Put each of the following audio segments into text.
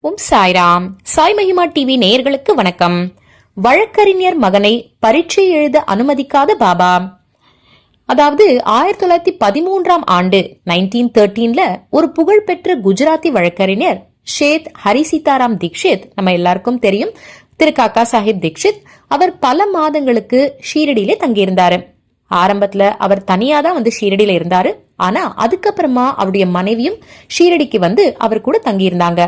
ஓம் சாய்ராம். சாய் மகிமா டிவி நேயர்களுக்கு வணக்கம். வழக்கறிஞர் மகனை பரீட்சை எழுத அனுமதிக்காத பாபா. அதாவது ஆயிரத்தி தொள்ளாயிரத்தி பதிமூன்றாம் ஆண்டு நைன்டீன் தேர்ட்டீன்ல ஒரு புகழ்பெற்ற குஜராத்தி வழக்கறிஞர் ஷேத் ஹரி சீதாராம் தீக்ஷித் நம்ம எல்லாருக்கும் தெரியும். திரு காக்கா சாஹிப் தீக்ஷித் அவர் பல மாதங்களுக்கு ஷீரடியிலே தங்கியிருந்தாரு. ஆரம்பத்துல அவர் தனியா தான் வந்து ஷீரடியில இருந்தாரு. ஆனா அதுக்கப்புறமா அவருடைய மனைவியும் ஷீரடிக்கு வந்து அவர் கூட தங்கியிருந்தாங்க.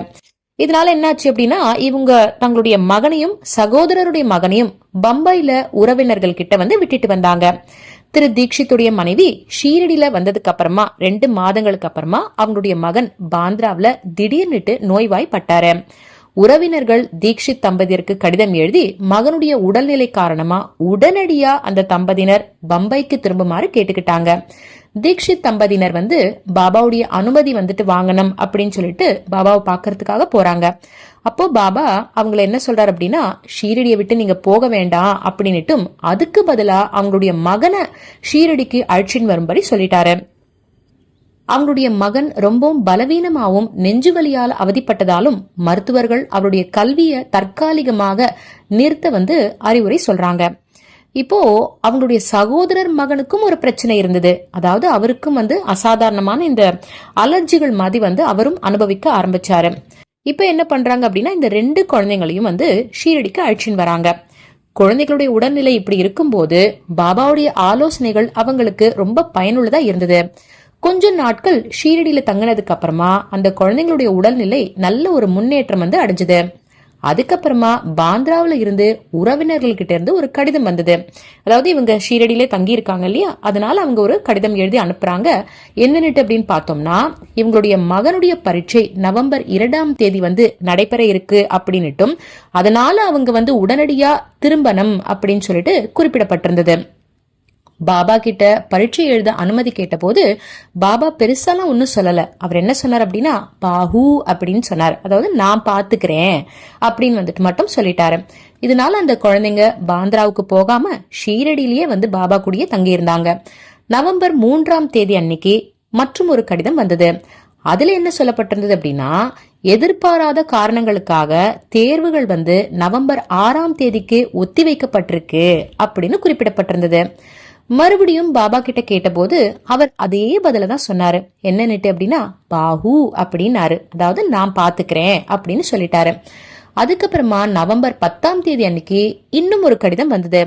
இதனால என்னாச்சு அப்படின்னா இவங்க தங்களுடைய மகனையும் சகோதரருடைய மகனையும் பம்பாயில உறவினர்கள் கிட்ட வந்து விட்டுட்டு வந்தாங்க. திரு தீக்ஷித்துடைய மனைவி ஷீரடியில வந்ததுக்கு அப்புறமா ரெண்டு மாதங்களுக்கு அப்புறமா அவங்களுடைய மகன் பாந்திராவில திடீர்னுட்டு நோய்வாய்ப்பட்டாரு. உறவினர்கள் தீக்ஷித் தம்பதியருக்கு கடிதம் எழுதி மகனுடைய உடல்நிலை காரணமா உடனடியா அந்த தம்பதியினர் பம்பைக்கு திரும்புமாறு கேட்டுக்கிட்டாங்க. தீக்ஷித் தம்பதியினர் வந்து பாபாவுடைய அனுமதி வந்துட்டு வாங்கணும் அப்படின்னு சொல்லிட்டு பாபாவை பார்க்கறதுக்காக போறாங்க. அப்போ பாபா அவங்கள என்ன சொல்றாரு அப்படின்னா ஷீரடியை விட்டு நீங்க போக வேண்டாம் அப்படின்னுட்டும் அதுக்கு பதிலா அவங்களுடைய மகனை ஷீரடிக்கு அழைச்சின்னு வரும்படி சொல்லிட்டாரு. அவங்களுடைய மகன் ரொம்பவும் பலவீனமாகவும் நெஞ்சு வலியால் அவதிப்பட்டதாலும் மருத்துவர்கள் அவருடைய கல்வியை தற்காலிகமாக நிறுத்த வந்து அறிவுரை சொல்றாங்க. இப்போ அவங்களுடைய சகோதரர் மகனுக்கும் ஒரு பிரச்சனை இருந்தது. அதாவது அவருக்கும் வந்து அசாதாரணமான இந்த அலர்ஜிகள் மாதிரி வந்து அவரும் அனுபவிக்க ஆரம்பிச்சாரு. இப்போ என்ன பண்றாங்க அப்படின்னா இந்த ரெண்டு குழந்தைங்களையும் வந்து ஷீரடிக்கு அழைச்சின்னு வராங்க. குழந்தைகளுடைய உடல்நிலை இப்படி இருக்கும்போது பாபாவுடைய ஆலோசனைகள் அவங்களுக்கு ரொம்ப பயனுள்ளதா இருந்தது. கொஞ்ச நாட்கள் ஷீரடியில தங்கினதுக்கு அப்புறமா அந்த குழந்தைங்களுடைய உடல்நிலை நல்ல ஒரு முன்னேற்றம் வந்து அடைஞ்சது. அதுக்கப்புறமா பாந்திராவில் இருந்து உறவினர்கள்கிட்ட இருந்து ஒரு கடிதம் வந்தது. அதாவது இவங்க ஷீரடியிலே தங்கி இருக்காங்க இல்லையா? அதனால அவங்க ஒரு கடிதம் எழுதி அனுப்புறாங்க. என்னன்னுட்டு அப்படின்னு பார்த்தோம்னா இவங்களுடைய மகனுடைய பரீட்சை நவம்பர் இரண்டாம் தேதி வந்து நடைபெற இருக்கு அப்படின்னுட்டும் அதனால அவங்க வந்து உடனடியா திரும்பணும் அப்படின்னு சொல்லிட்டு குறிப்பிடப்பட்டிருந்தது. பாபா கிட்ட பரீட்சை எழுத அனுமதி கேட்டபோது பாபா பெருசாலாம் ஒன்றும் சொல்லல. அவர் என்ன சொன்னார் அப்படின்னா பாஹு அப்படின்னு சொன்னார். அதாவது நான் பாத்துக்கிறேன் அப்படின்னு வந்துட்டு மட்டும் சொல்லிட்டாரு. இதனால அந்த குழந்தைங்க பாந்திராவுக்கு போகாம ஷீரடியிலேயே வந்து பாபா கூடயே தங்கியிருந்தாங்க. நவம்பர் மூன்றாம் தேதி அன்னைக்கு மற்றும் ஒரு கடிதம் வந்தது. அதுல என்ன சொல்லப்பட்டிருந்தது அப்படின்னா எதிர்பாராத காரணங்களுக்காக தேர்வுகள் வந்து நவம்பர் ஆறாம் தேதிக்கு ஒத்தி வைக்கப்பட்டிருக்கு அப்படின்னு குறிப்பிடப்பட்டிருந்தது. மறுபடியும் பாபா கிட்ட கேட்டபோது அவர் அதே பதில தான் சொன்னாரு. என்னன்னுட்டு அப்படின்னா பாஹு அப்படின்னாரு. அதாவது நான் பாத்துக்கிறேன் அப்படின்னு சொல்லிட்டாரு. அதுக்கப்புறமா நவம்பர் பத்தாம் தேதி அன்னைக்கு இன்னும் ஒரு கடிதம் வந்தது.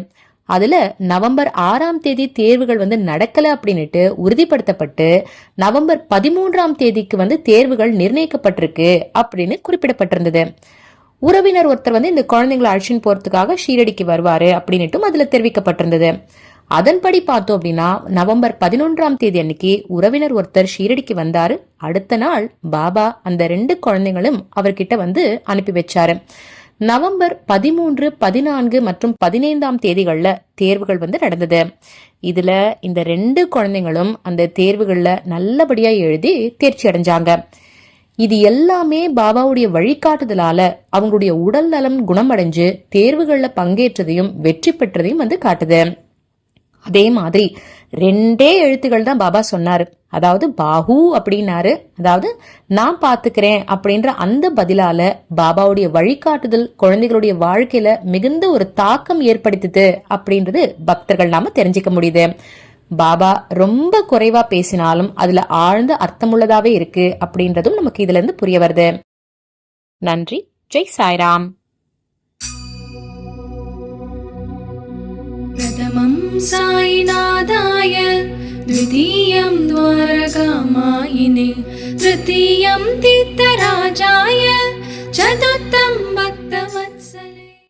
அதுல நவம்பர் ஆறாம் தேதி தேர்வுகள் வந்து நடக்கல அப்படின்னுட்டு உறுதிப்படுத்தப்பட்டு நவம்பர் பதிமூன்றாம் தேதிக்கு வந்து தேர்வுகள் நிர்ணயிக்கப்பட்டிருக்கு அப்படின்னு குறிப்பிடப்பட்டிருந்தது. உறவினர் ஒருத்தர் வந்து இந்த குழந்தைங்களை அழைச்சின்னு போறதுக்காக ஷீரடிக்கு வருவாரு அப்படின்னுட்டும் அதுல தெரிவிக்கப்பட்டிருந்தது. அதன்படி பார்த்தோம் அப்படின்னா நவம்பர் பதினொன்றாம் தேதி அன்னைக்கு உறவினர் ஒருத்தர் ஷீரடிக்கு வந்தாரு. அடுத்த நாள் பாபா அந்த ரெண்டு குழந்தைங்களும் அவர்கிட்ட வந்து அனுப்பி வச்சாரு. நவம்பர் பதிமூன்று பதினான்கு மற்றும் பதினைந்தாம் தேதிகளில் தேர்வுகள் வந்து நடந்தது. இதுல இந்த ரெண்டு குழந்தைங்களும் அந்த தேர்வுகளில் நல்லபடியா எழுதி தேர்ச்சி அடைஞ்சாங்க. இது எல்லாமே பாபாவுடைய வழிகாட்டுதலால அவங்களுடைய உடல் நலம் குணமடைஞ்சு தேர்வுகளில் பங்கேற்றதையும் வெற்றி பெற்றதையும் வந்து காட்டுது. அதே மாதிரி ரெண்டே எழுத்துக்கள் தான் பாபா சொன்னாரு. அதாவது பாஹு அப்படின்னாரு. அதாவது நான் பாத்துக்கிறேன் அப்படின்ற அந்த பதிலால பாபாவுடைய வழிகாட்டுதல் குழந்தைகளுடைய வாழ்க்கையில மிகுந்த ஒரு தாக்கம் ஏற்படுத்துது அப்படின்றது பக்தர்கள் நாம தெரிஞ்சுக்க முடியுது. பாபா ரொம்ப குறைவா பேசினாலும் அதுல ஆழ்ந்த அர்த்தமுள்ளதாவே இருக்கு அப்படின்றதும் நமக்கு இதுல இருந்து புரிய வருது. நன்றி. ஜெய் சாய்ராம். प्रथमं साईनाथाय द्वितीयं द्वारकामायिने तृतीयं तीर्थराजाय चतुर्थं